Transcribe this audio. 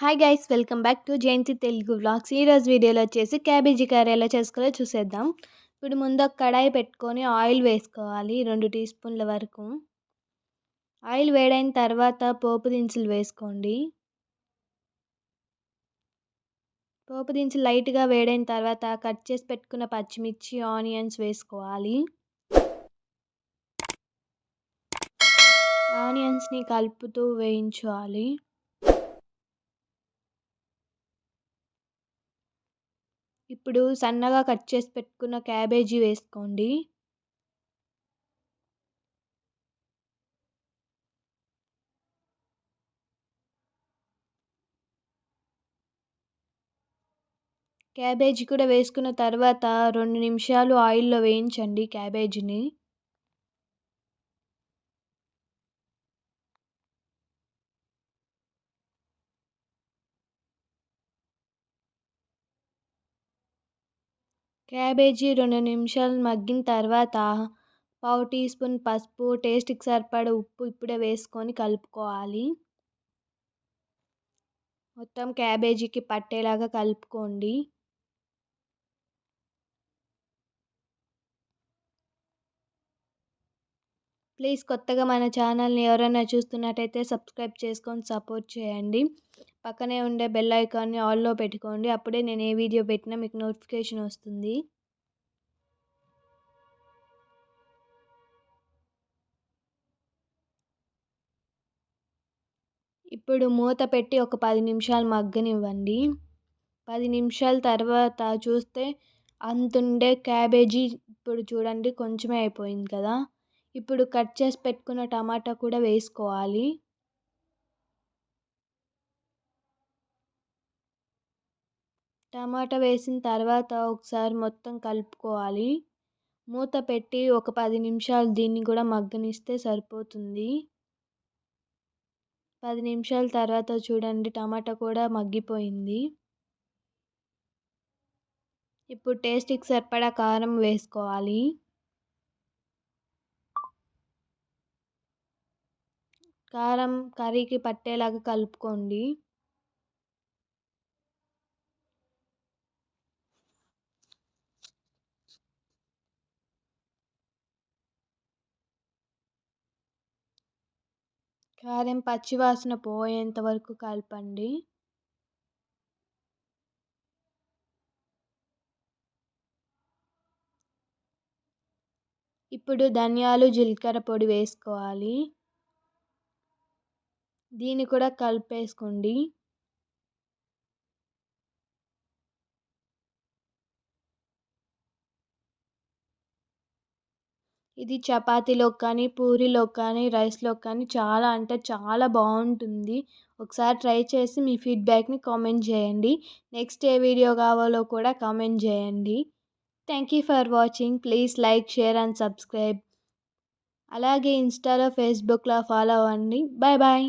Hi guys welcome back to Jayanthi Telugu vlogs ఈరోజు వీడియోలో వచ్చేసి క్యాబేజీ కర్రీ ఎలా చేసుకోవాలో చూసేద్దాం. ఇప్పుడు ముందు ఒక కడాయి పెట్టుకొని ఆయిల్ వేసుకోవాలి రెండు టీ స్పూన్ల వరకు. ఆయిల్ వేడైన తర్వాత పోపు దినుసులు వేసుకోండి. పోపు దినుసులు లైట్గా వేడైన తర్వాత కట్ చేసి పెట్టుకున్న పచ్చిమిర్చి ఆనియన్స్ వేసుకోవాలి. ఆనియన్స్ని కలుపుతూ వేయించాలి. ఇప్పుడు సన్నగా కట్ చేసి పెట్టుకున్న క్యాబేజీ వేసుకోండి. క్యాబేజీ కూడా వేసుకున్న తర్వాత రెండు నిమిషాలు ఆయిల్లో వేయించండి క్యాబేజీని. క్యాబేజీ రెండు నిమిషాలు మగ్గిన తర్వాత పావు టీ స్పూన్ పసుపు టేస్ట్కి సరిపడ ఉప్పు ఇప్పుడే వేసుకొని కలుపుకోవాలి. మొత్తం క్యాబేజీకి పట్టేలాగా కలుపుకోండి. ప్లీజ్ కొత్తగా మన ఛానల్ని ఎవరైనా చూస్తున్నట్టయితే సబ్స్క్రైబ్ చేసుకొని సపోర్ట్ చేయండి. పక్కనే ఉండే బెల్ ఐకాన్ని ఆల్లో పెట్టుకోండి. అప్పుడే నేను ఏ వీడియో పెట్టినా మీకు నోటిఫికేషన్ వస్తుంది. ఇప్పుడు మూత పెట్టి ఒక పది నిమిషాలు మగ్గనివ్వండి. పది నిమిషాల తర్వాత చూస్తే అంతుండే క్యాబేజీ ఇప్పుడు చూడండి కొంచెమే అయిపోయింది కదా. ఇప్పుడు కట్ చేసి పెట్టుకున్న టమాటా కూడా వేసుకోవాలి. టమాటా వేసిన తర్వాత ఒకసారి మొత్తం కలుపుకోవాలి. మూత పెట్టి ఒక పది నిమిషాలు దీన్ని కూడా మగ్గనిస్తే సరిపోతుంది. పది నిమిషాల తర్వాత చూడండి టమాటా కూడా మగ్గిపోయింది. ఇప్పుడు టేస్ట్కి సరిపడా కారం వేసుకోవాలి. కారం కర్రీకి పట్టేలాగా కలుపుకోండి. కారం పచ్చివాసన పోయేంత వరకు కలపండి. ఇప్పుడు ధనియాలు జీలకర్ర పొడి వేసుకోవాలి. దీన్ని కూడా కలిపేసుకోండి. ఇది చపాతీలో కానీ పూరీలో కానీ రైస్లో కానీ చాలా అంటే చాలా బాగుంటుంది. ఒకసారి ట్రై చేసి మీ ఫీడ్బ్యాక్ని కామెంట్ చేయండి. నెక్స్ట్ ఏ వీడియో కావాలో కూడా కామెంట్ చేయండి. Thank you for watching. Please like share and subscribe. అలాగే ఇన్స్టాలో ఫేస్బుక్లో ఫాలో అవ్వండి. Bye bye.